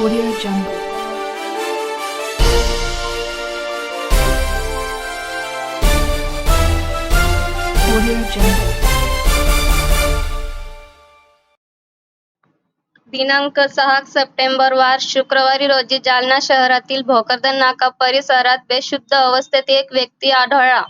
Audio Jungle. Audio Jungle. दिनांक सहा September वार शुक्रवारी रोजी जालना शहरातील भोकरदन नाका परिसरात बेशुद्ध अवस्थेत एक व्यक्ती आढळला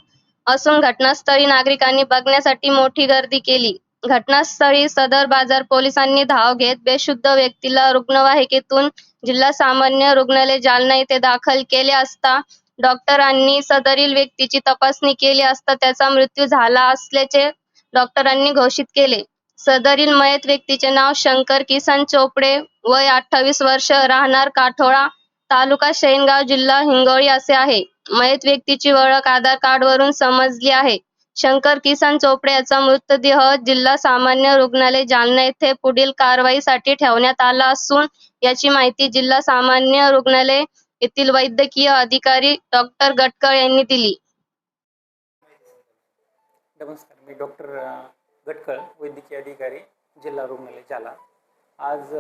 असून घटनास्थळी नागरिकांनी बघण्यासाठी मोठी गर्दी केली घटनास्थळी सदर बाजार पोलिसांनी धाव घेत बेशुद्ध व्यक्तीला रुग्णवाहिकेतून जिल्हा सामान्य रुग्णालय जालना येथे दाखल केले असता डॉक्टरांनी सदरील व्यक्तीची तपासणी केली असता त्याचा मृत्यू झाला असल्याचे डॉक्टरांनी घोषित केले. सदरील मयत व्यक्तीचे नाव शंकर किसन चोपडे वय अठ्ठावीस वर्ष राहणार काठोळा तालुका शेनगाव जिल्हा हिंगोली असे आहे. मयत व्यक्तीची ओळख आधार कार्ड वरून समजली आहे. शंकर किसन चोपडे याचा मृतदेह जिल्हा सामान्य रुग्णालय जालना येथे पुढील कारवाईसाठी ठेवण्यात आला असून याची माहिती जिल्हा सामान्य रुग्णालय येथील वैद्यकीय अधिकारी डॉक्टर गटकळ यांनी दिली. नमस्कार मी डॉक्टर गटकळ वैद्यकीय अधिकारी जिल्हा रुग्णालय जालना. आज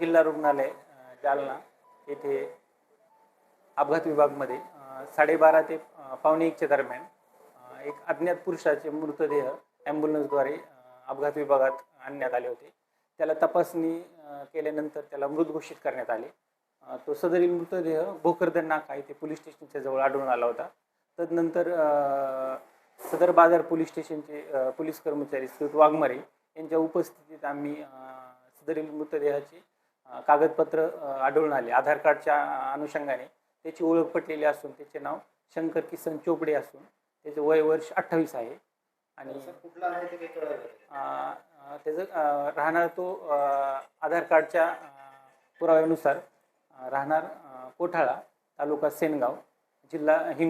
जिल्हा रुग्णालय जालना येथे अपघात विभागमध्ये साडेबारा ते पावणे एकच्या दरम्यान एक अज्ञात पुरुषाचे मृतदेह ॲम्ब्युलन्सद्वारे अपघात विभागात आणण्यात आले होते. त्याला तपासणी केल्यानंतर त्याला मृत घोषित करण्यात आले. तो सदरील मृतदेह भोकरदन नाका येथे पोलीस स्टेशनच्या जवळ आढळून आला होता. तदनंतर सदर बाजार पोलीस स्टेशनचे पोलीस कर्मचारी श्री वाघमारे यांच्या उपस्थितीत आम्ही सदरील मृतदेहाचे कागदपत्र आढळून आले. आधार कार्डच्या अनुषंगाने त्याची ओळख पटलेली असून त्याचे नाव शंकर किसन चोपडे असून त्याचे वय वर्ष अठ्ठावीस आहे. आणि कुठला आहे ते त्याचं राहणार तो आधार कार्डच्या पुराव्यानुसार राहणार कोठाळा तालुका सेनगाव जिल्हा हिंग